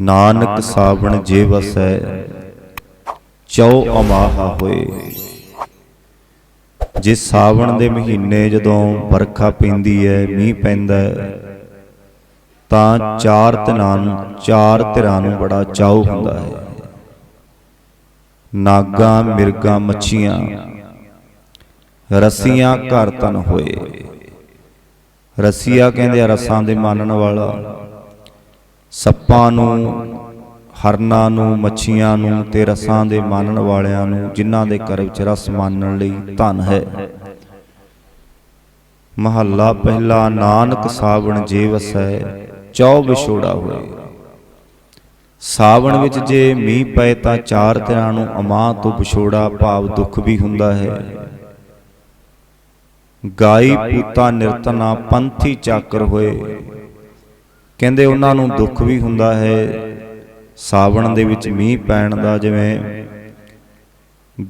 ਨਾਨਕ ਸਾਵਣ ਜੇ ਵਸੈ, ਚਉ ਅਮਾਹਾ ਹੋਏ। ਜੇ ਸਾਵਣ ਦੇ ਮਹੀਨੇ ਜਦੋਂ ਵਰਖਾ ਪੈਂਦੀ ਹੈ ਮੀਂਹ ਪੈਂਦਾ ਤਾਂ ਚਾਰ ਧਿਰਾਂ ਨੂੰ, ਚਾਰ ਧਿਰਾਂ ਨੂੰ ਬੜਾ ਚਾਉ ਹੁੰਦਾ ਹੈ ਨਾਗਾ, ਮਿਰਗਾ, ਮੱਛੀਆਂ, ਰਸੀਆਂ ਘਰ ਤਨ ਹੋਏ। ਰਸੀਆ ਕਹਿੰਦੇ ਆ, ਰਸਾਂ ਦੇ ਮਾਨਣ ਵਾਲਾ। ਸੱਪਾਂ ਨੂੰ, ਹਰਨਾਂ ਨੂੰ, ਮੱਛੀਆਂ ਨੂੰ ਤੇ ਰਸਾਂ ਦੇ ਮਾਨਣ ਵਾਲਿਆਂ ਨੂੰ, ਜਿਨ੍ਹਾਂ ਦੇ ਘਰ ਵਿੱਚ ਰਸ ਮਾਨਣ ਲਈ ਧਨ ਹੈ। ਮਹੱਲਾ ਪਹਿਲਾ, ਨਾਨਕ ਸਾਵਣ ਜੇ ਹੈ ਚੌ ਵਿਛੋੜਾ ਹੋਏ। ਸਾਵਣ ਵਿੱਚ ਜੇ ਮੀਂਹ ਪਏ ਤਾਂ ਚਾਰ ਦਿਨਾਂ ਨੂੰ ਅਮਾਂ ਤੋਂ ਵਿਛੋੜਾ ਭਾਵ ਦੁੱਖ ਵੀ ਹੁੰਦਾ ਹੈ। ਗਾਈ ਪੂਤਾ ਨਿਰਤਨਾ ਪੰਥੀ ਚਾਕਰ ਹੋਏ। ਕਹਿੰਦੇ ਉਹਨਾਂ ਨੂੰ ਦੁੱਖ ਵੀ ਹੁੰਦਾ ਹੈ। ਸਾਵਣ ਦੇ ਵਿੱਚ ਮੀਂਹ ਪੈਣ ਦਾ ਜਿਵੇਂ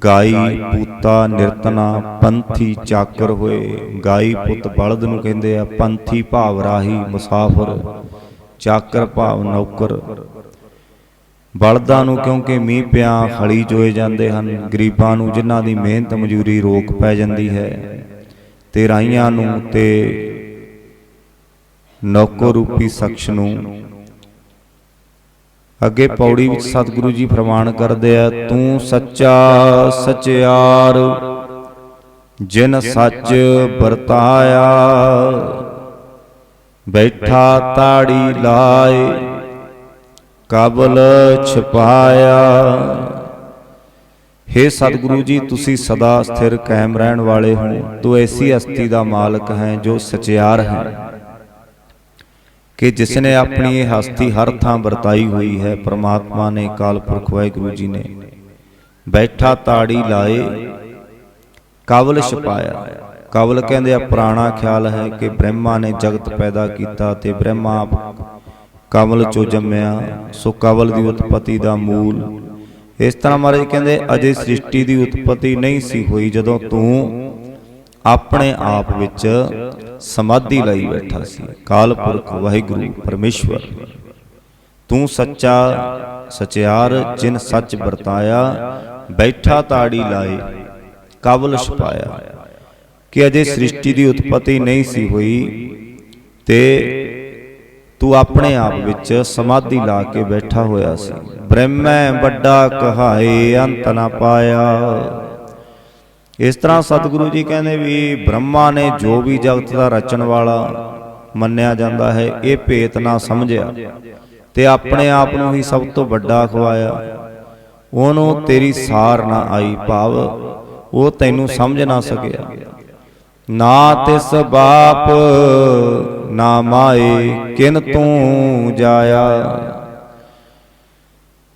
ਗਾਈ ਪੂਤਾ ਨਿਰਤਨਾ ਪੰਥੀ ਚਾਕਰ ਹੋਏ। ਗਾਈ ਪੁੱਤ ਬਲਦ ਨੂੰ ਕਹਿੰਦੇ ਆ ਪੰਥੀ ਭਾਵ ਰਾਹੀ ਮੁਸਾਫਰ। ਚਾਕਰ ਭਾਵ ਨੌਕਰ। ਬਲਦਾਂ ਨੂੰ ਕਿਉਂਕਿ ਮੀਂਹ ਪਿਆ ਹਲੀ ਜੋਏ ਜਾਂਦੇ ਹਨ। ਗਰੀਬਾਂ ਨੂੰ ਜਿਨ੍ਹਾਂ ਦੀ ਮਿਹਨਤ ਮਜ਼ਦੂਰੀ ਰੋਕ ਪੈ ਜਾਂਦੀ ਹੈ। ਤੇ ਰਾਈਆਂ ਨੂੰ ਤੇ ਨੌਕੋ ਰੂਪੀ ਸ਼ਖਸ ਨੂੰ। ਅੱਗੇ ਪੌੜੀ ਵਿੱਚ ਸਤਿਗੁਰੂ ਜੀ ਫਰਮਾਨ ਕਰਦੇ ਆ, ਤੂੰ ਸੱਚਾ ਸਚਿਆਰ, ਜਿਨ ਸੱਚ ਵਰਤਾਇਆ, ਬੈਠਾ ਤਾੜੀ ਲਾਏ, ਕਾਬਲ ਛਪਾਇਆ। हे ਸਤਿਗੁਰੂ ਜੀ, ਤੁਸੀਂ ਸਦਾ ਸਥਿਰ, ਕਾਇਮ ਰਹਿਣ ਵਾਲੇ ਹੋ। ਤੂੰ ਐਸੀ ਹਸਤੀ ਦਾ ਮਾਲਕ ਹੈ ਜੋ ਸਚਿਆਰ ਹੈ। ਕਿ ਜਿਸ ਨੇ ਆਪਣੀ ਇਹ ਹਸਤੀ ਹਰ ਥਾਂ ਵਰਤਾਈ ਹੋਈ ਹੈ, ਪ੍ਰਮਾਤਮਾ ਨੇ ਕਾਲ ਪੁਰਖ ਵਾਹਿਗੁਰੂ ਜੀ ਨੇ ਬੈਠਾ ਤਾੜੀ ਲਾਏ, ਕਵਲ ਛਪਾਇਆ। ਕਵਲ ਕਹਿੰਦੇ ਆ, ਪੁਰਾਣਾ ਖਿਆਲ ਹੈ ਕਿ ਬ੍ਰਹਮਾ ਨੇ ਜਗਤ ਪੈਦਾ ਕੀਤਾ ਤੇ ਬ੍ਰਹਮਾ ਆਪ ਕਮਲ ਚੋਂ ਜੰਮਿਆ। ਸੋ ਕਵਲ ਦੀ ਉਤਪਤੀ ਦਾ ਮੂਲ। ਇਸ ਤਰ੍ਹਾਂ ਮਹਾਰਾਜ ਕਹਿੰਦੇ, ਅਜੇ ਸ੍ਰਿਸ਼ਟੀ ਦੀ ਉਤਪਤੀ ਨਹੀਂ ਸੀ ਹੋਈ, ਜਦੋਂ ਤੂੰ ਆਪਣੇ ਆਪ ਵਿੱਚ ਸਮਾਧੀ ਲਈ ਬੈਠਾ ਸੀ। ਕਾਲ ਪੁਰਖ ਵਾਹਿਗੁਰੂ ਪਰਮੇਸ਼ਵਰ, ਤੂੰ ਸੱਚਾ ਸਚਿਆਰ, ਜਿਨ ਸੱਚ ਵਰਤਾਇਆ, ਬੈਠਾ ਤਾੜੀ ਲਾਏ ਕਬਲ ਛਪਾਇਆ ਕਿ ਅਜੇ ਸ੍ਰਿਸ਼ਟੀ ਦੀ ਉਤਪਤੀ ਨਹੀਂ ਸੀ ਹੋਈ, ਤੇ ਤੂੰ ਆਪਣੇ ਆਪ ਵਿੱਚ ਸਮਾਧੀ ਲਾ ਕੇ ਬੈਠਾ ਹੋਇਆ ਸੀ। ਬ੍ਰਹਮੈ ਵੱਡਾ ਕਹਾਏ, ਅੰਤ ਨਾ ਪਾਇਆ। ਇਸ ਤਰ੍ਹਾਂ ਸਤਿਗੁਰੂ ਜੀ ਕਹਿੰਦੇ ਵੀ ਬ੍ਰਹਮਾ ਨੇ ਜੋ ਵੀ ਜਗਤ ਦਾ ਰਚਣ ਵਾਲਾ ਮੰਨਿਆ ਜਾਂਦਾ ਹੈ, ਇਹ ਭੇਤ ਨਾ ਸਮਝਿਆ ਤੇ ਆਪਣੇ ਆਪ ਨੂੰ ਹੀ ਸਭ ਤੋਂ ਵੱਡਾ ਖਵਾਇਆ। ਉਹਨੂੰ ਤੇਰੀ ਸਾਰ ਨਾ ਆਈ ਭਾਵ, ਉਹ ਤੈਨੂੰ ਸਮਝ ਨਾ ਸਕਿਆ। ਨਾ ਤਿਸ ਬਾਪ ਨਾ ਮਾਏ, ਕਿਨ ਤੂੰ ਜਾਇਆ?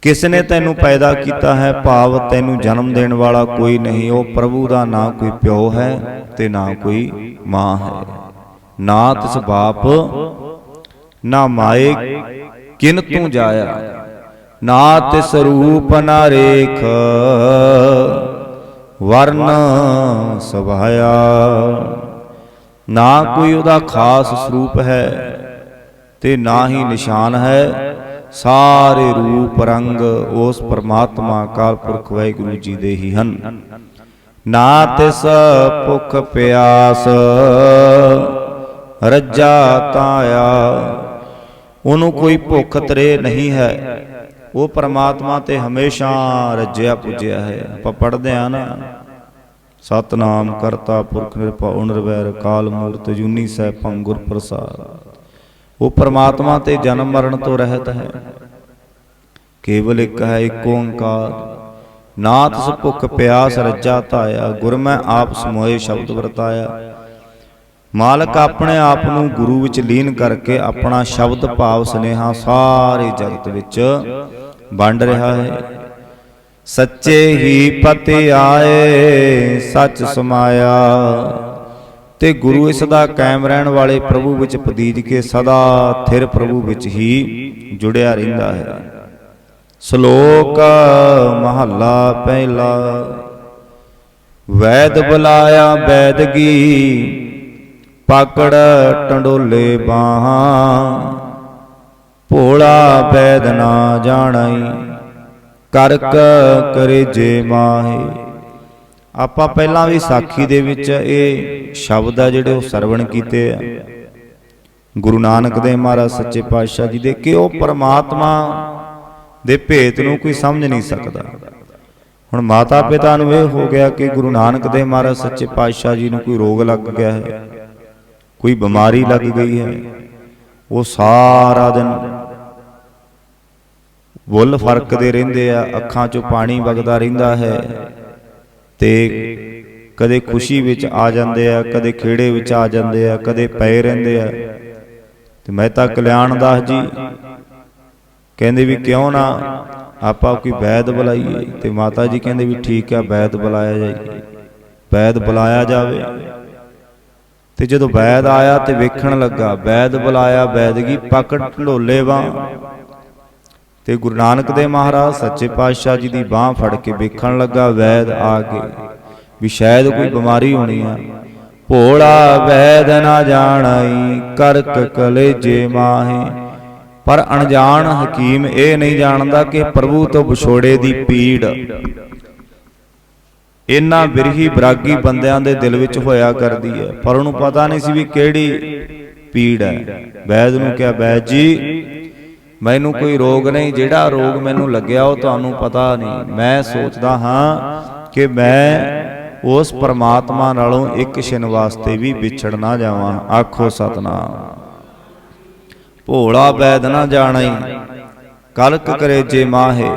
ਕਿਸ ਨੇ ਤੈਨੂੰ ਪੈਦਾ ਕੀਤਾ ਹੈ ਭਾਵ ਤੈਨੂੰ ਜਨਮ ਦੇਣ ਵਾਲਾ ਕੋਈ ਨਹੀਂ ਉਹ ਪ੍ਰਭੂ ਦਾ ਨਾ ਕੋਈ ਪਿਓ ਹੈ ਤੇ ਨਾ ਕੋਈ ਮਾਂ ਹੈ। ਨਾ ਤਿਸ ਬਾਪ ਨਾ ਮਾਏ ਕਿਨ ਤੂੰ ਜਾਇਆ। ਨਾ ਤਿਸ ਰੂਪ ਨਾ ਰੇਖ ਵਰਨ ਸੁਭਾਇਆ। ਨਾ ਕੋਈ ਉਹਦਾ ਖਾਸ ਸਰੂਪ ਹੈ ਤੇ ਨਾ ਹੀ ਨਿਸ਼ਾਨ ਹੈ। ਸਾਰੇ ਰੂਪ ਰੰਗ ਉਸ ਪਰਮਾਤਮਾ ਕਾਲ ਪੁਰਖ ਵਾਹਿਗੁਰੂ ਜੀ ਦੇ ਹੀ ਹਨ। ਨਾ ਤਿਸ ਭੁਖ ਪਿਆਸ ਰੱਜਾ ਤਾਇਆ, ਉਹਨੂੰ ਕੋਈ ਭੁੱਖ ਤਰੇ ਨਹੀਂ ਹੈ। ਉਹ ਪਰਮਾਤਮਾ ਤੇ ਹਮੇਸ਼ਾ ਰੱਜਿਆ ਪੁੱਜਿਆ ਹੈ। ਆਪਾਂ ਪੜਦੇ ਆ ਨਾ, ਸਤਨਾਮ ਕਰਤਾ ਪੁਰਖ ਨਿਰਭਉ ਨਿਰਵੈਰ ਕਾਲ ਮੂਰਤ ਜੁਨੀ ਸਹਿ ਭੰਗੁਰ ਪ੍ਰਸਾਦ ਉਹ ਪਰਮਾਤਮਾ ਤੇ ਜਨਮ ਮਰਨ ਤੋਂ ਰਹਿਤ ਹੈ। ਕੇਵਲ ਇੱਕ ਹੈ ਇੱਕ ਓੰਕਾਰ। ਨਾਥ ਸ ਭੁਖ ਪਿਆਸ ਰੱਜਾ ਧਾਇਆ ਗੁਰਮੈ ਆਪ ਸਮੋਏ ਸ਼ਬਦ ਵਰਤਾਇਆ। ਮਾਲਕ ਆਪਣੇ ਆਪ ਨੂੰ ਗੁਰੂ ਵਿੱਚ ਲੀਨ ਕਰਕੇ ਆਪਣਾ ਸ਼ਬਦ ਭਾਵ ਸੁਨੇਹਾ ਸਾਰੇ ਜਗਤ ਵਿੱਚ ਵੰਡ ਰਿਹਾ ਹੈ। ਸੱਚੇ ਹੀ ਪਤਿ ਆਏ, ਸੱਚ ਸਮਾਇਆ। ਤੇ ਗੁਰੂ ਇਸ ਦਾ ਕਾਇਮ ਰਹਿਣ ਵਾਲੇ ਪ੍ਰਭੂ ਵਿੱਚ ਪਦੀਜ ਕੇ ਸਦਾ ਥਿਰ ਪ੍ਰਭੂ ਵਿੱਚ ਹੀ ਜੁੜਿਆ ਰਹਿੰਦਾ ਹੈ। ਸ਼ਲੋਕ ਮਹੱਲਾ ਪਹਿਲਾ, ਵੈਦ ਬੁਲਾਇਆ ਵੈਦਗੀ ਪਾਕੜ ਟੰਡੋਲੇ ਬਾਹਾਂ, ਭੋਲਾ ਬੈਦ ਨਾ ਜਾਣਈ, ਕਰਕ ਕਰੇ ਜੇ ਮਾਹੇ। ਆਪਾਂ ਪਹਿਲਾਂ ਵੀ ਸਾਖੀ ਦੇ ਵਿੱਚ ਇਹ ਸ਼ਬਦ ਆ ਜਿਹੜੇ ਉਹ ਸਰਵਣ ਕੀਤੇ ਆ। ਗੁਰੂ ਨਾਨਕ ਦੇਵ ਮਹਾਰਾਜ ਸੱਚੇ ਪਾਤਸ਼ਾਹ ਜੀ ਦੇ ਕਿ ਉਹ ਪਰਮਾਤਮਾ ਦੇ ਭੇਤ ਨੂੰ ਕੋਈ ਸਮਝ ਨਹੀਂ ਸਕਦਾ। ਹੁਣ ਮਾਤਾ ਪਿਤਾ ਨੂੰ ਇਹ ਹੋ ਗਿਆ ਕਿ ਗੁਰੂ ਨਾਨਕ ਦੇਵ ਮਹਾਰਾਜ ਸੱਚੇ ਪਾਤਸ਼ਾਹ ਜੀ ਨੂੰ ਕੋਈ ਰੋਗ ਲੱਗ ਗਿਆ ਹੈ ਕੋਈ ਬਿਮਾਰੀ ਲੱਗ ਗਈ ਹੈ। ਉਹ ਸਾਰਾ ਦਿਨ ਬੁੱਲ ਫਰਕਦੇ ਰਹਿੰਦੇ ਆ ਅੱਖਾਂ 'ਚੋਂ ਪਾਣੀ ਵਗਦਾ ਰਹਿੰਦਾ ਹੈ। ਤੇ ਕਦੇ ਖੁਸ਼ੀ ਵਿੱਚ ਆ ਜਾਂਦੇ ਆ ਕਦੇ ਖੇੜੇ ਵਿੱਚ ਆ ਜਾਂਦੇ ਆ ਕਦੇ ਪਏ ਰਹਿੰਦੇ ਆ। ਤੇ ਮਹਿਤਾ ਕਲਿਆਣ ਦਾਸ ਜੀ ਕਹਿੰਦੇ ਵੀ ਕਿਉਂ ਨਾ ਆਪਾਂ ਕੋਈ ਵੈਦ ਬੁਲਾਈਏ। ਤੇ ਮਾਤਾ ਜੀ ਕਹਿੰਦੇ ਵੀ ਠੀਕ ਆ ਵੈਦ ਬੁਲਾਇਆ ਜਾਈਏ। ਵੈਦ ਬੁਲਾਇਆ ਜਾਵੇ। ਤੇ ਜਦੋਂ ਵੈਦ ਆਇਆ ਤੇ ਵੇਖਣ ਲੱਗਾ ਵੈਦ ਬੁਲਾਇਆ ਵੈਦਗੀ ਪਕੜ ਢਲੋਲੇ ਵਾਂ ਤੇ ਗੁਰੂ ਨਾਨਕ ਦੇਵ ਮਹਾਰਾਜ ਸੱਚੇ ਪਾਤਸ਼ਾਹ ਜੀ ਦੀ ਬਾਹ ਫੜ ਕੇ ਵੇਖਣ ਲੱਗਾ, ਵੈਦ ਆ ਕੇ ਵੀ ਸ਼ਾਇਦ ਕੋਈ ਬਿਮਾਰੀ ਹੋਣੀ ਆ। ਭੋਲਾ ਵੈਦ ਨਾ ਜਾਣਈ, ਕਰਕ ਕਲੇਜੇ ਮਾਹੇ। ਪਰ ਅਣਜਾਣ ਹਕੀਮ ਇਹ ਨਹੀਂ ਜਾਣਦਾ ਕਿ ਪ੍ਰਭੂ ਤੋਂ ਵਿਛੋੜੇ ਦੀ ਪੀੜ। ਇਹਨਾਂ ਬਿਰਹੀ ਬਰਾਗੀ ਬੰਦਿਆਂ ਦੇ ਦਿਲ ਵਿੱਚ ਹੋਇਆ ਕਰਦੀ ਹੈ। ਪਰ ਉਹਨੂੰ ਪਤਾ ਨਹੀਂ ਸੀ ਵੀ ਕਿਹੜੀ ਪੀੜ ਹੈ। ਵੈਦ ਨੂੰ ਕਿਹਾ, ਵੈਦ ਜੀ ਮੈਨੂੰ ਕੋਈ ਰੋਗ ਨਹੀਂ ਜਿਹੜਾ ਰੋਗ ਮੈਨੂੰ ਲੱਗਿਆ ਉਹ ਤੁਹਾਨੂੰ ਪਤਾ ਨਹੀਂ। ਮੈਂ ਸੋਚਦਾ ਹਾਂ ਕਿ ਮੈਂ ਉਸ ਪਰਮਾਤਮਾ ਨਾਲੋਂ ਇੱਕ ਛਿਨ ਵਾਸਤੇ ਵੀ ਵਿਛੜ ਨਾ ਜਾਵਾਂ। ਆਖੋ ਸਤਨਾਮ। ਭੋਲਾ ਬੈਦ ਨਾ ਜਾਣਈ। ਕਲਕ ਕਰੇ ਜੇ ਮਾਹੇ।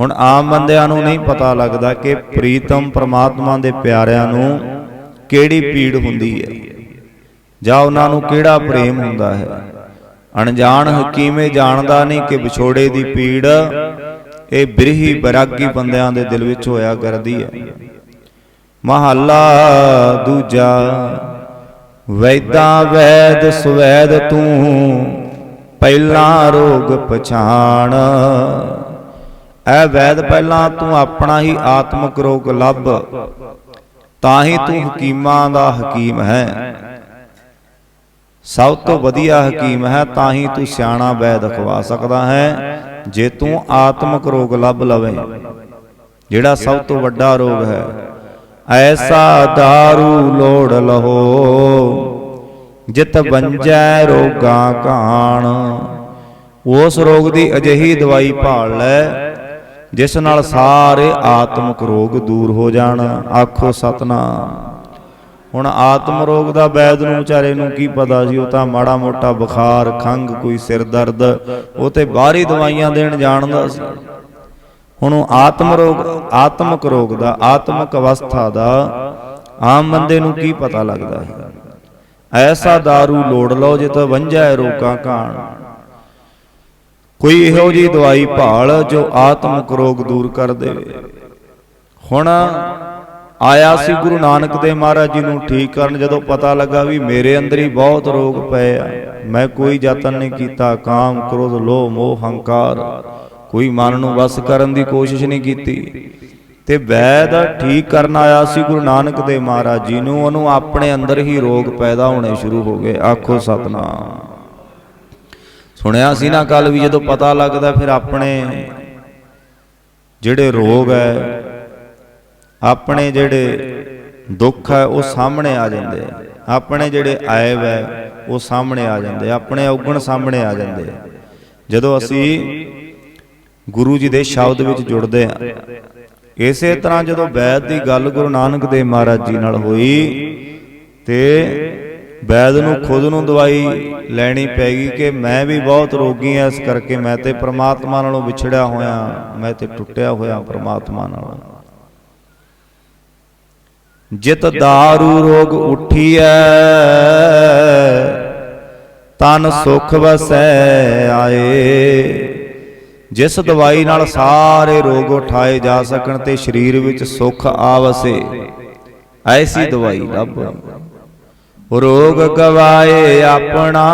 ਹੁਣ ਆਮ ਬੰਦਿਆਂ ਨੂੰ ਨਹੀਂ ਪਤਾ ਲੱਗਦਾ ਕਿ ਪ੍ਰੀਤਮ ਪ੍ਰਮਾਤਮਾ ਦੇ ਪਿਆਰਿਆਂ ਨੂੰ ਕਿਹੜੀ ਪੀੜ ਹੁੰਦੀ ਹੈ? ਜਾਂ ਉਹਨਾਂ ਨੂੰ ਕਿਹੜਾ ਪ੍ਰੇਮ ਹੁੰਦਾ ਹੈ? ਅਣਜਾਣ ਹਕੀਮੇ ਜਾਣਦਾ ਨਹੀਂ ਕਿ ਵਿਛੋੜੇ ਦੀ ਪੀੜ ਇਹ ਬਿਰਹੀ ਬਰਾਗੀ ਬੰਦਿਆਂ ਦੇ ਦਿਲ ਵਿੱਚ ਹੋਇਆ ਕਰਦੀ ਹੈ ਮਹੱਲਾ ਦੂਜਾ ਵੈਦਾਂ ਵੈਦ ਸੁਵੈਦ ਤੂੰ ਪਹਿਲਾਂ ਰੋਗ ਪਛਾਣ। ਐ ਵੈਦ ਪਹਿਲਾਂ ਤੂੰ ਆਪਣਾ ਹੀ ਆਤਮਿਕ ਰੋਗ ਲੱਭ ਤਾਂ ਹੀ ਤੂੰ ਹਕੀਮਾਂ ਦਾ ਹਕੀਮ ਹੈ। ਸਭ ਤੋਂ ਵਧੀਆ ਹਕੀਮ ਹੈ ਤਾਂ ਹੀ ਤੂੰ ਸਿਆਣਾ ਵੈਦ ਖਵਾ ਸਕਦਾ ਹੈ ਜੇ ਤੂੰ ਆਤਮਿਕ ਰੋਗ ਲੱਭ ਲਵੇਂ। ਜਿਹੜਾ ਸਭ ਤੋਂ ਵੱਡਾ ਰੋਗ ਹੈ ਐਸਾ दारू ਲੋੜ ਲਹੋ। ਜਿਤ ਬੰਜੈ ਰੋਗਾਂ ਕਾਣ। ਉਸ ਰੋਗ ਦੀ ਅਜਿਹੀ ਦਵਾਈ ਭਾਲ ਲੈ ਜਿਸ ਨਾਲ ਸਾਰੇ ਆਤਮਿਕ ਰੋਗ ਦੂਰ ਹੋ ਜਾਣ। ਆਖੋ ਸਤਨਾਮ। ਹੁਣ ਆਤਮ ਰੋਗ ਦਾ ਵੈਦ ਨੂੰ ਵਿਚਾਰੇ ਨੂੰ ਕੀ ਪਤਾ ਸੀ ਉਹ ਤਾਂ ਮਾੜਾ ਮੋਟਾ ਬੁਖਾਰ ਖੰਗ ਕੋਈ ਸਿਰ ਦਰਦ ਉਹ ਤੇ ਬਾਹਰੀ ਦਵਾਈਆਂ ਦੇਣ ਜਾਣਦਾ ਸੀ ਹੁਣ ਉਹ ਆਤਮ ਰੋਗ ਆਤਮਿਕ ਰੋਗ ਦਾ ਆਤਮਿਕ ਅਵਸਥਾ ਦਾ ਆਮ ਬੰਦੇ ਨੂੰ ਕੀ ਪਤਾ ਲੱਗਦਾ ਹੈ ਐਸਾ दारू ਲੋੜ ਲਓ ਜਿਤ ਵੰਝੈ ਰੋਗਾਂ ਕਾਣ। ਕੋਈ ਇਹੋ ਜੀ ਦਵਾਈ ਭਾਲ ਜੋ ਆਤਮਿਕ ਰੋਗ ਦੂਰ ਕਰ ਦੇਵੇ। ਹੁਣ ਆਇਆ ਸੀ ਗੁਰੂ ਨਾਨਕ ਦੇਵ ਮਹਾਰਾਜ ਜੀ ਨੂੰ ਠੀਕ ਕਰਨ ਜਦੋਂ ਪਤਾ ਲੱਗਾ ਵੀ ਮੇਰੇ ਅੰਦਰ ਹੀ ਬਹੁਤ ਰੋਗ ਪਏ ਆ। ਮੈਂ ਕੋਈ ਯਤਨ ਨਹੀਂ ਕੀਤਾ। ਕਾਮ ਕ੍ਰੋਧ ਲੋਭ ਮੋਹ ਹੰਕਾਰ। ਕੋਈ ਮਨ ਨੂੰ ਵਸ ਕਰਨ ਦੀ ਕੋਸ਼ਿਸ਼ ਨਹੀਂ ਕੀਤੀ। ਤੇ ਵੈਦ ਠੀਕ ਕਰਨ ਆਇਆ ਸੀ ਗੁਰੂ ਨਾਨਕ ਦੇਵ ਮਹਾਰਾਜ ਜੀ ਨੂੰ। ਉਹਨੂੰ ਆਪਣੇ ਅੰਦਰ ਹੀ ਰੋਗ ਪੈਦਾ ਹੋਣੇ ਸ਼ੁਰੂ ਹੋ ਗਏ। ਆਖੋ ਸਤਨਾਮ। ਸੁਣਿਆ ਸੀ ਨਾ ਕੱਲ ਵੀ ਜਦੋਂ ਪਤਾ ਲੱਗਦਾ ਫਿਰ ਆਪਣੇ ਜਿਹੜੇ ਰੋਗ ਹੈ ਆਪਣੇ ਜਿਹੜੇ ਦੁੱਖ ਹੈ, ਉਹ ਸਾਹਮਣੇ ਆ ਜਾਂਦੇ ਆ। ਆਪਣੇ ਜਿਹੜੇ ਆਇਬ ਹੈ, ਉਹ ਸਾਹਮਣੇ ਆ ਜਾਂਦੇ ਆਪਣੇ ਔਗਣ ਸਾਹਮਣੇ ਆ ਜਾਂਦੇ ਜਦੋਂ ਅਸੀਂ ਗੁਰੂ ਜੀ ਦੇ ਸ਼ਬਦ ਵਿੱਚ ਜੁੜਦੇ ਆ, ਇਸੇ ਤਰ੍ਹਾਂ ਜਦੋਂ ਵੈਦ ਦੀ ਗੱਲ ਗੁਰੂ ਨਾਨਕ ਦੇਵ ਮਹਾਰਾਜ ਜੀ ਨਾਲ ਹੋਈ, ਤੇ ਵੈਦ ਨੂੰ ਖੁਦ ਨੂੰ ਦਵਾਈ ਲੈਣੀ ਪੈਗੀ ਕਿ ਮੈਂ ਵੀ ਬਹੁਤ ਰੋਗੀ ਆ ਇਸ ਕਰਕੇ ਮੈਂ ਤੇ ਪ੍ਰਮਾਤਮਾ ਨਾਲੋਂ ਵਿਛੜਿਆ ਹੋਇਆ, ਮੈਂ ਤੇ ਟੁੱਟਿਆ ਹੋਇਆ ਪ੍ਰਮਾਤਮਾ ਨਾਲੋਂ। ਜਿਤ दारू ਰੋਗ ਉਠੀਐ ਤਨ ਸੁਖ ਵਸੈ ਆਏ। ਜਿਸ ਦਵਾਈ ਨਾਲ ਸਾਰੇ ਰੋਗ ਉਠਾਏ ਜਾ ਸਕਣ ਤੇ ਸਰੀਰ ਵਿੱਚ ਸੁਖ ਆਵਸੇ। ਐਸੀ ਦਵਾਈ ਲੱਭ ਰੋਗ ਗਵਾਏ ਆਪਣਾ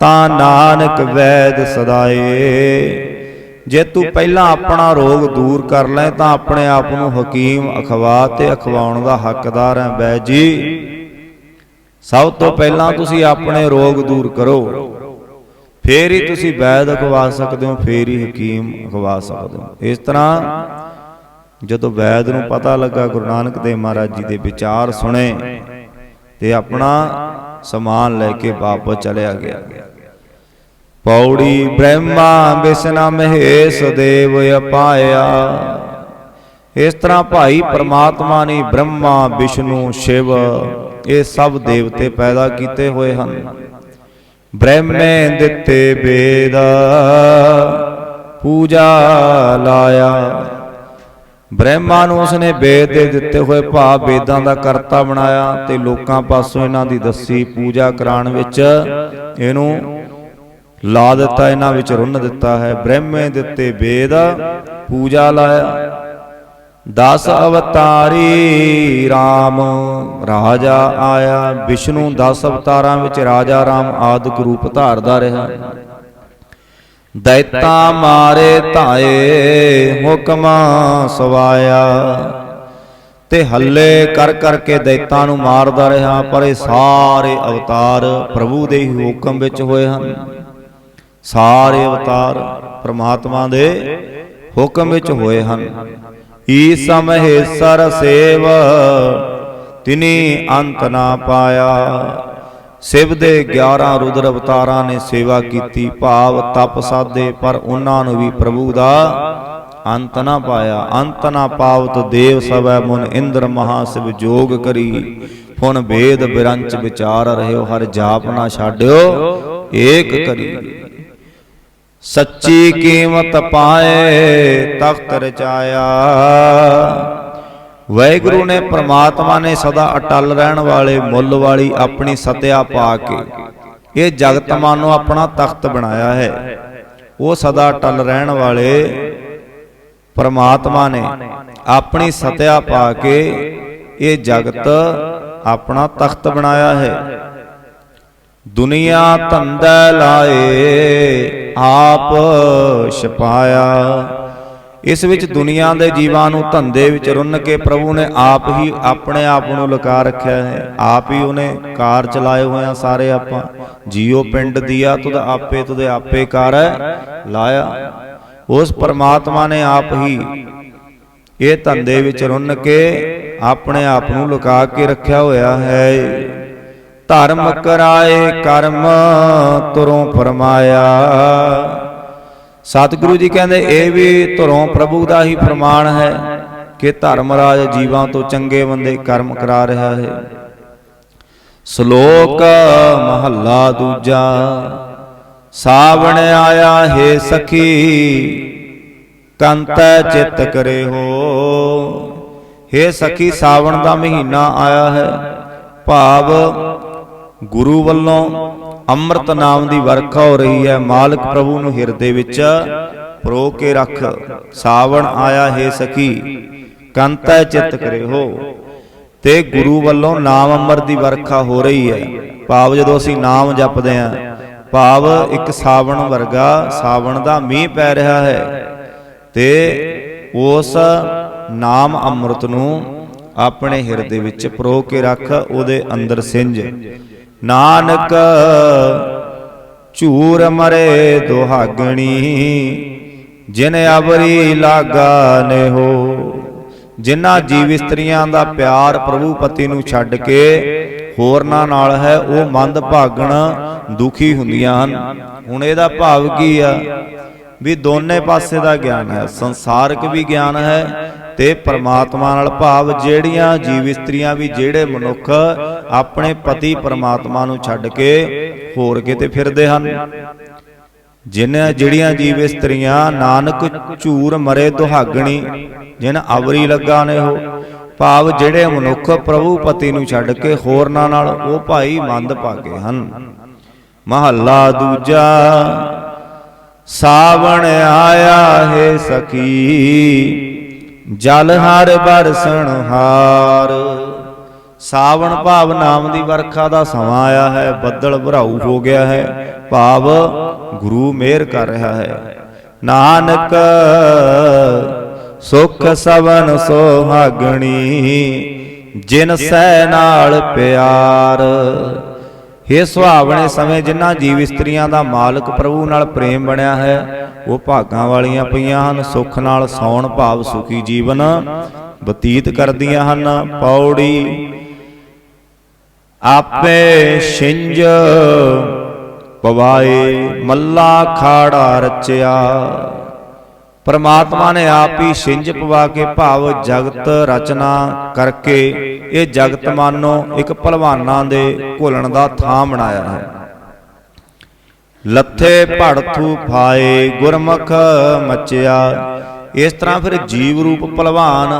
ਤਾਂ ਨਾਨਕ ਵੈਦ ਸਦਾਏ। ਜੇ ਤੂੰ ਪਹਿਲਾਂ ਆਪਣਾ ਰੋਗ ਦੂਰ ਕਰ ਲੈ ਤਾਂ ਆਪਣੇ ਆਪ ਨੂੰ ਹਕੀਮ ਅਖਵਾ ਤੇ ਅਖਵਾਉਣ ਦਾ ਹੱਕਦਾਰ ਹੈ ਬੈ ਜੀ। ਸਭ ਤੋਂ ਪਹਿਲਾਂ ਤੁਸੀਂ ਆਪਣੇ ਰੋਗ ਦੂਰ ਕਰੋ। ਫੇਰ ਹੀ ਤੁਸੀਂ ਵੈਦ ਅਖਵਾ ਸਕਦੇ ਹੋ ਫੇਰ ਹੀ ਹਕੀਮ ਅਖਵਾ ਸਕਦੇ ਹੋ। ਇਸ ਤਰ੍ਹਾਂ ਜਦੋਂ ਵੈਦ ਨੂੰ ਪਤਾ ਲੱਗਾ ਗੁਰੂ ਨਾਨਕ ਦੇਵ ਮਹਾਰਾਜ ਜੀ ਦੇ ਵਿਚਾਰ ਸੁਣੇ ਤੇ ਆਪਣਾ ਸਮਾਨ ਲੈ ਕੇ ਵਾਪਸ ਚਲਿਆ ਗਿਆ। ਪੌੜੀ ਬ੍ਰਹਮਾ ਬਿਸਨਾ ਮਹੇਸ਼ ਦੇਵ ਅਪਾਇਆ। ਇਸ ਤਰ੍ਹਾਂ ਭਾਈ ਪ੍ਰਮਾਤਮਾ ਨੇ ਬ੍ਰਹਮਾ ਵਿਸ਼ਨੂੰ ਸ਼ਿਵ। ਇਹ ਸਭ ਦੇਵਤੇ ਪੈਦਾ ਕੀਤੇ ਹੋਏ ਹਨ। ਬ੍ਰਹਮੇ ਦਿੱਤੇ ਵੇਦ। ਪੂਜਾ ਲਾਇਆ। ਬ੍ਰਹਮਾ ਨੂੰ ਉਸਨੇ ਵੇਦ ਦੇ ਦਿੱਤੇ ਹੋਏ ਭਾਵ ਵੇਦਾਂ ਦਾ ਕਰਤਾ ਬਣਾਇਆ ਤੇ ਲੋਕਾਂ ਪਾਸੋਂ ਇਹਨਾਂ ਦੀ ਦੱਸੀ ਪੂਜਾ ਕਰਾਉਣ ਵਿੱਚ ਇਹਨੂੰ ਲਾ ਦਿੱਤਾ ਇਹਨਾਂ ਵਿੱਚ ਰੁੰਨ ਦਿੱਤਾ ਹੈ, ਬ੍ਰਹਮੇ ਦਿੱਤੇ ਵੇਦ, ਪੂਜਾ ਲਾਇਆ। ਦਸ ਅਵਤਾਰੀ RAM ਰਾਜਾ ਆਇਆ। ਵਿਸ਼ਨੂੰ ਦਸ ਅਵਤਾਰਾਂ ਵਿੱਚ ਰਾਜਾ RAM ਆਦਿਕ ਰੂਪ ਧਾਰਦਾ ਰਿਹਾ। ਦੈਤਾ ਮਾਰੇ ਧਾਏ, ਹੁਕਮਾ ਸਵਾਇਆ। ਤੇ ਹੱਲੇ ਕਰ ਕਰਕੇ ਦੈਤਾਂ ਨੂੰ ਮਾਰਦਾ ਰਿਹਾ, ਪਰ ਇਹ ਸਾਰੇ ਅਵਤਾਰ ਪ੍ਰਭੂ ਦੇ ਹੀ ਹੁਕਮ ਵਿੱਚ ਹੋਏ ਹਨ। ਸਾਰੇ ਅਵਤਾਰ ਪ੍ਰਮਾਤਮਾ ਦੇ ਹੁਕਮ ਵਿੱਚ ਹੋਏ ਹਨ। ਈ ਸਮਹੇਸਰ ਸੇਵ ਤਿਨੀ ਅੰਤ ਨਾ ਪਾਇਆ। ਸਿਵ ਦੇ 11 ਰੁਦਰ ਅਵਤਾਰਾਂ ਨੇ ਸੇਵਾ ਕੀਤੀ, ਭਾਵ ਤਪ ਸਾਦੇ, ਪਰ ਉਹਨਾਂ ਨੂੰ ਵੀ ਪ੍ਰਭੂ ਦਾ ਅੰਤ ਨਾ ਪਾਇਆ। ਅੰਤ ਨਾ ਪਾਵਤ ਦੇਵ ਸਭੈ ਮੁਨ ਇੰਦਰ ਮਹਾਸਿਵ ਜੋਗ ਕਰੀ। ਹੁਣ ਵੇਦ ਬਿਰੰਚ ਵਿਚਾਰ ਰਹਿਓ, ਹਰ ਜਾਪ ਨਾ ਛਾੜਿਓ ਏਕ ਕਰੀ। ਸੱਚੀ ਕੀਮਤ ਪਾਏ, ਤਖਤ ਰਚਾਇਆ। ਵੈਗੁਰੂ ਨੇ ਪ੍ਰਮਾਤਮਾ ਨੇ ਸਦਾ ਅਟਲ ਰਹਿਣ ਵਾਲੇ ਮੁੱਲ ਵਾਲੀ ਆਪਣੀ ਸਤਿਆ ਪਾ ਕੇ ਇਹ ਜਗਤ ਮਾਨੋ ਆਪਣਾ ਤਖਤ ਬਣਾਇਆ ਹੈ। ਉਹ ਸਦਾ ਅਟਲ ਰਹਿਣ ਵਾਲੇ ਪਰਮਾਤਮਾ ਨੇ ਆਪਣੀ ਸਤਿਆ ਪਾ ਕੇ ਇਹ ਜਗਤ ਆਪਣਾ ਤਖਤ ਬਣਾਇਆ ਹੈ। ਦੁਨੀਆ ਧੰਦਾ ਲਾਏ ਆਪ ਛਪਾਇਆ। ਇਸ ਵਿੱਚ ਦੁਨੀਆ ਦੇ ਜੀਵਾਂ ਨੂੰ ਧੰਦੇ ਵਿੱਚ ਰੁੰਨ ਕੇ ਪ੍ਰਭੂ ਨੇ ਆਪ ਹੀ ਆਪਣੇ ਆਪ ਨੂੰ ਲੁਕਾ ਰੱਖਿਆ ਹੈ। ਆਪ ਹੀ ਉਹਨੇ ਕਾਰ ਚਲਾਏ ਹੋਏ ਆ ਸਾਰੇ ਆਪਾਂ ਜੀਓ ਪਿੰਡ ਦੀਆ ਤੁਧ ਆਪੇ ਤੁਧ ਆਪੇ ਕਰ ਲਾਇਆ। ਉਸ ਪਰਮਾਤਮਾ ਨੇ ਆਪ ਹੀ ਇਹ ਧੰਦੇ ਵਿੱਚ ਰੁੰਨ ਕੇ ਆਪਣੇ ਆਪ ਨੂੰ ਲੁਕਾ ਕੇ ਰੱਖਿਆ ਹੋਇਆ ਹੈ। ਧਰਮ ਕਰਾਏ ਕਰਮ ਤੁਰੋਂ ਫਰਮਾਇਆ। ਸਤਿਗੁਰੂ ਜੀ ਕਹਿੰਦੇ ਇਹ ਵੀ ਧਰੋਂ ਪ੍ਰਭੂ ਦਾ ਹੀ ਫਰਮਾਨ ਹੈ ਕਿ ਧਰਮ ਰਾਜ ਜੀਵਾਂ ਤੋਂ ਚੰਗੇ ਬੰਦੇ ਕਰਮ ਕਰਾ ਰਿਹਾ ਹੈ। ਸ਼ਲੋਕ ਮਹੱਲਾ ਦੂਜਾ। ਸਾਵਣ ਆਇਆ ਹੈ ਸਖੀ। ਕੰਤੈ ਚਿੱਤ ਕਰੇ ਹੋ। हे ਸਖੀ ਸਾਵਣ ਦਾ ਮਹੀਨਾ ਆਇਆ ਹੈ। ਭਾਵ ਗੁਰੂ ਵੱਲੋਂ ਅੰਮ੍ਰਿਤ ਨਾਮ ਦੀ ਵਰਖਾ ਹੋ ਰਹੀ ਹੈ। ਮਾਲਕ ਪ੍ਰਭੂ ਨੂੰ ਹਿਰਦੇ ਵਿੱਚ ਪਰੋ ਕੇ ਰੱਖ। ਸਾਵਣ ਆਇਆ ਹੈ ਸਖੀ, ਕੰਤੈ ਚਿੱਤ ਕਰੇ ਤੇ ਗੁਰੂ ਵੱਲੋਂ ਨਾਮ ਅੰਮ੍ਰਿਤ ਦੀ ਵਰਖਾ ਹੋ ਰਹੀ ਹੈ। ਭਾਵ ਜਦੋਂ ਅਸੀਂ ਨਾਮ ਜਪਦੇ ਆਂ ਭਾਵ ਇੱਕ ਸਾਵਣ ਵਰਗਾ ਸਾਵਣ ਦਾ ਮੀਂਹ ਪੈ ਰਿਹਾ ਹੈ। ਤੇ ਉਸ ਨਾਮ ਅੰਮ੍ਰਿਤ ਨੂੰ ਆਪਣੇ ਹਿਰਦੇ ਵਿੱਚ ਪਰੋ ਕੇ ਰੱਖ, ਉਹਦੇ ਅੰਦਰ ਸਿੰਜ। ਨਾਨਕ ਝੂਰ ਮਰੇ ਦੁਹਾਗਣੀ, ਜਿਨ ਅਵਰੀ ਲਾਗਾ ਨੇ ਜਿਨ੍ਹਾਂ ਜੀਵ ਇਸਤਰੀਆਂ ਦਾ ਪਿਆਰ ਪ੍ਰਭੂ ਪਤੀ ਨੂੰ ਛੱਡ ਕੇ ਹੋਰਨਾਂ ਨਾਲ ਹੈ, ਉਹ ਮੰਦ ਭਾਗਣ ਦੁਖੀ ਹੁੰਦੀਆਂ ਹਨ। ਹੁਣ ਇਹਦਾ ਭਾਵ ਕੀ ਆ? ਵੀ ਦੋਨੇ ਪਾਸੇ ਦਾ ਗਿਆਨ ਹੈ, ਸੰਸਾਰਕ ਵੀ ਗਿਆਨ ਹੈ ਤੇ ਪਰਮਾਤਮਾ ਨਾਲ ਭਾਵ ਜਿਹੜੀਆਂ ਜੀਵ ਇਸਤਰੀਆਂ ਵੀ ਜਿਹੜੇ ਮਨੁੱਖ ਆਪਣੇ ਪਤੀ ਪ੍ਰਮਾਤਮਾ ਨੂੰ ਛੱਡ ਕੇ ਹੋਰ ਕਿਤੇ ਫਿਰਦੇ ਹਨ। ਜਿਨ੍ਹਾਂ ਜਿਹੜੀਆਂ ਜੀਵ ਇਸਤਰੀਆਂ, ਨਾਨਕ ਝੂਰ ਮਰੇ ਦੁਹਾਗਣੀ, ਜਿਨ ਅਵਰੀ ਲੱਗਾ ਨੇ ਹੋ ਭਾਵ ਜਿਹੜੇ ਮਨੁੱਖ ਪ੍ਰਭੂ ਪਤੀ ਨੂੰ ਛੱਡ ਕੇ ਹੋਰਨਾਂ ਨਾਲ ਉਹ ਭਾਈ ਮੰਦ ਭਾਗੇ ਹਨ। ਮਹੱਲਾ ਦੂਜਾ, ਸਾਵਣ ਆਇਆ ਹੈ ਸਖੀ। ਜਲ ਹਰ ਬਰਸਣ ਹਾਰ। ਸਾਵਣ ਭਾਵ ਨਾਮ ਦੀ ਵਰਖਾ ਦਾ ਸਮਾਂ ਆਇਆ ਹੈ, ਬੱਦਲ ਭਰਾਊ ਹੋ ਗਿਆ ਹੈ, ਭਾਵ ਗੁਰੂ ਮਿਹਰ ਕਰ ਰਿਹਾ ਹੈ। ਨਾਨਕ ਸੁਖ ਸਵਨ ਸੋਹਾਗਣੀ, ਜਿਨ ਸੈ ਨਾਲ ਪਿਆਰ। ਇਹ ਸੁਹਾਵਣੇ ਸਮੇਂ ਜਿਨ੍ਹਾਂ ਜੀਵ ਇਸਤਰੀਆਂ ਦਾ ਮਾਲਕ ਪ੍ਰਭੂ ਨਾਲ ਪ੍ਰੇਮ ਬਣਿਆ ਹੈ ਉਹ ਭਾਗਾਂ ਵਾਲੀਆਂ ਪਈਆਂ ਹਨ, ਸੁੱਖ ਨਾਲ ਸੌਣ ਭਾਵ ਸੁਖੀ ਜੀਵਨ ਬਤੀਤ ਕਰਦੀਆਂ ਹਨ। ਪੌੜੀ, ਆਪੇ ਛਿੰਜ ਪਵਾਏ, ਮੱਲਾ ਖਾੜਾ ਰਚਿਆ। ਪਰਮਾਤਮਾ ਨੇ ਆਪ ਹੀ ਛਿੰਜ ਪਵਾ ਕੇ ਭਾਵ ਜਗਤ ਰਚਨਾ ਕਰਕੇ ਇਹ ਜਗਤ ਮਾਨੋ ਇੱਕ ਭਲਵਾਨਾਂ ਦੇ ਘੁਲਣ ਦਾ ਥਾਂ ਬਣਾਇਆ ਹੈ। ਲੱਥੇ ਭੜਥੂ ਫਾਏ ਗੁਰਮੁਖ ਮਚਿਆ। ਇਸ ਤਰ੍ਹਾਂ ਫਿਰ ਜੀਵ ਰੂਪ ਭਲਵਾਨ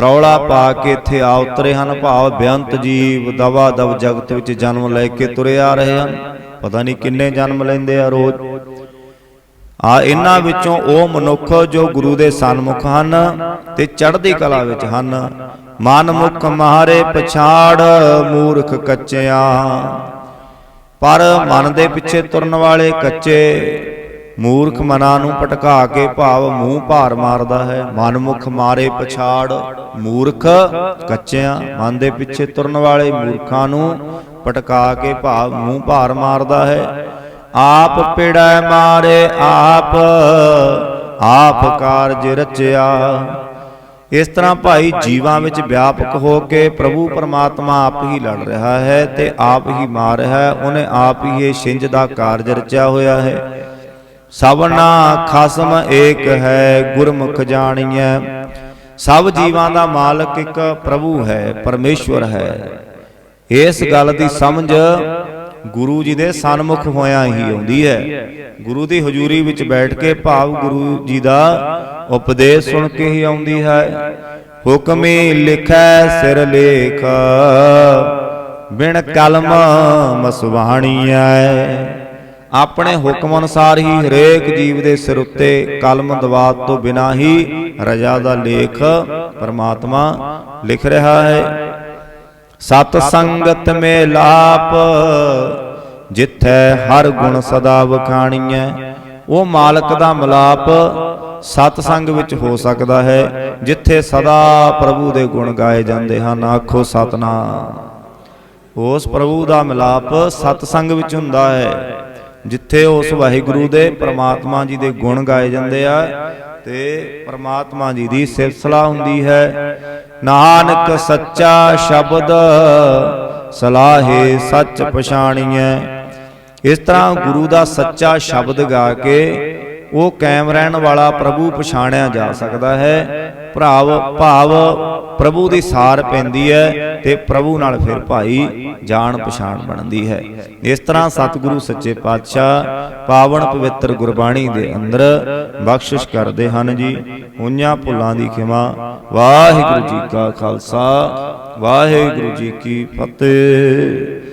ਰੌਲਾ ਪਾ ਕੇ ਇੱਥੇ ਆ ਉਤਰੇ ਹਨ। ਭਾਵ ਬੇਅੰਤ ਜੀਵ ਦਵਾ ਦਵ ਜਗਤ ਵਿੱਚ ਜਨਮ ਲੈ ਕੇ ਤੁਰੇ ਆ ਰਹੇ ਹਨ। ਪਤਾ ਨਹੀਂ ਕਿੰਨੇ ਜਨਮ ਲੈਂਦੇ ਆ ਰੋਜ਼। ਆ ਇਹਨਾਂ ਵਿੱਚੋਂ ਉਹ ਮਨੁੱਖ ਜੋ ਗੁਰੂ ਦੇ ਸਨਮੁਖ ਹਨ ਤੇ ਚੜ੍ਹਦੀ ਕਲਾ ਵਿੱਚ ਹਨ। ਮਨ ਮੁਖ ਮਾਰੇ ਪਛਾੜ ਮੂਰਖ ਕੱਚਿਆਂ। ਪਰ ਮਨ ਦੇ ਪਿੱਛੇ ਤੁਰਨ ਵਾਲੇ ਕੱਚੇ ਮੂਰਖ ਮਨਾਂ ਨੂੰ ਭਟਕਾ ਕੇ ਭਾਵ ਮੂੰਹ ਭਾਰ ਮਾਰਦਾ ਹੈ। ਮਨ ਮੁਖ ਮਾਰੇ ਪਛਾੜ ਮੂਰਖ ਕੱਚਿਆਂ ਮਨ ਦੇ ਪਿੱਛੇ ਤੁਰਨ ਵਾਲੇ ਮੂਰਖਾਂ ਨੂੰ ਭਟਕਾ ਕੇ ਭਾਵ ਮੂੰਹ ਭਾਰ ਮਾਰਦਾ ਹੈ। ਆਪ ਪਿੜੈ ਮਾਰੇ ਆਪ। ਆਪ ਕਾਰਜ ਰਚਿਆ। ਇਸ ਤਰ੍ਹਾਂ ਭਾਈ ਜੀਵਾਂ ਵਿੱਚ ਵਿਆਪਕ ਹੋ ਕੇ ਪ੍ਰਭੂ ਪਰਮਾਤਮਾ ਆਪ ਹੀ ਲੜ ਰਿਹਾ ਹੈ ਤੇ ਆਪ ਹੀ ਮਾਰ ਰਿਹਾ ਹੈ ਉਹਨੇ ਆਪ ਹੀ ਇਹ ਛਿੰਝ ਦਾ ਕਾਰਜ ਰਚਿਆ ਹੋਇਆ ਹੈ। ਸਭਨਾ ਖਸਮ ਏਕ ਹੈ ਗੁਰਮੁਖ ਜਾਣੀਐ। ਸਭ ਜੀਵਾਂ ਦਾ ਮਾਲਕ ਇੱਕ ਪ੍ਰਭੂ ਹੈ ਪਰਮੇਸ਼ਵਰ ਹੈ। ਇਸ ਗੱਲ ਦੀ ਸਮਝ ਗੁਰੂ ਜੀ ਦੇ ਸਨਮੁਖ ਹੋਇਆ ਹੀ ਆਉਂਦੀ ਹੈ। ਗੁਰੂ ਦੀ ਹਜ਼ੂਰੀ ਵਿੱਚ ਬੈਠ ਕੇ ਭਾਵ ਗੁਰੂ ਜੀ ਦਾ ਉਪਦੇਸ਼ ਸੁਣ ਕੇ ਹੀ ਆਉਂਦੀ ਹੈ। ਹੁਕਮੀ ਲਿਖੈ, ਸਿਰ ਲੇਖ, ਬਿਨ ਕਲਮ ਮਸਵਾਣੀਐ। ਆਪਣੇ ਹੁਕਮ ਅਨੁਸਾਰ ਹੀ ਹਰੇਕ ਜੀਵ ਦੇ ਸਿਰ ਉੱਤੇ ਕਲਮ ਦਵਾਤ ਤੋਂ ਬਿਨਾ ਹੀ ਰਜਾ ਦਾ ਲੇਖ ਪਰਮਾਤਮਾ ਲਿਖ ਰਿਹਾ ਹੈ। ਸਤ ਸੰਗਤ ਮੇ ਲਾਪ ਜਿੱਥੈ ਹਰ ਗੁਣ ਸਦਾ ਵਖਾਣੀਐ। ਉਹ ਮਾਲਕ ਦਾ ਮਲਾਪ ਸਤ ਸੰਗ ਵਿੱਚ ਹੋ ਸਕਦਾ ਹੈ, ਜਿੱਥੇ ਸਦਾ ਪ੍ਰਭੂ ਦੇ ਗੁਣ ਗਾਏ ਜਾਂਦੇ ਹਨ। ਆਖੋ ਸਤਨਾਮ। ਉਸ ਪ੍ਰਭੂ ਦਾ ਮਿਲਾਪ ਸਤ ਸੰਗ ਵਿੱਚ ਹੁੰਦਾ ਹੈ, ਜਿੱਥੇ ਉਸ ਵਾਹਿਗੁਰੂ ਦੇ ਪ੍ਰਮਾਤਮਾ ਜੀ ਦੇ ਗੁਣ ਗਾਏ ਜਾਂਦੇ ਆ। ਤੇ ਪ੍ਰਮਾਤਮਾ ਜੀ ਦੀ ਸਿਫਤਸਲਾ ਹੁੰਦੀ ਹੈ। ਨਾਨਕ ਸੱਚਾ ਸ਼ਬਦ ਸਲਾਹੇ ਸੱਚ ਪਛਾਣੀਐ। ਇਸ ਤਰ੍ਹਾਂ ਗੁਰੂ ਦਾ ਸੱਚਾ ਸ਼ਬਦ ਗਾ ਕੇ ਉਹ ਕਾਇਮ ਰਹਿਣ ਵਾਲਾ ਪ੍ਰਭੂ ਪਛਾਣਿਆ ਜਾ ਸਕਦਾ ਹੈ। ਭਰਾਵ, ਭਾਵ, ਪ੍ਰਭੂ ਦੀ ਸਾਰ ਪੈਂਦੀ ਹੈ ਤੇ ਪ੍ਰਭੂ ਨਾਲ ਫਿਰ ਭਾਈ ਜਾਣ ਪਛਾਣ ਬਣਦੀ ਹੈ। ਇਸ ਤਰ੍ਹਾਂ ਸਤਿਗੁਰੂ ਸੱਚੇ ਪਾਤਸ਼ਾਹ ਪਾਵਨ ਪਵਿੱਤਰ ਗੁਰਬਾਣੀ ਦੇ ਅੰਦਰ ਬਖਸ਼ਿਸ਼ ਕਰਦੇ ਹਨ ਜੀ। ਹੋਈਆਂ ਭੁੱਲਾਂ ਦੀ ਖਿਮਾ। ਵਾਹਿਗੁਰੂ ਜੀ ਕਾ ਖਾਲਸਾ। ਵਾਹਿਗੁਰੂ ਜੀ ਕੀ ਫਤਿਹ।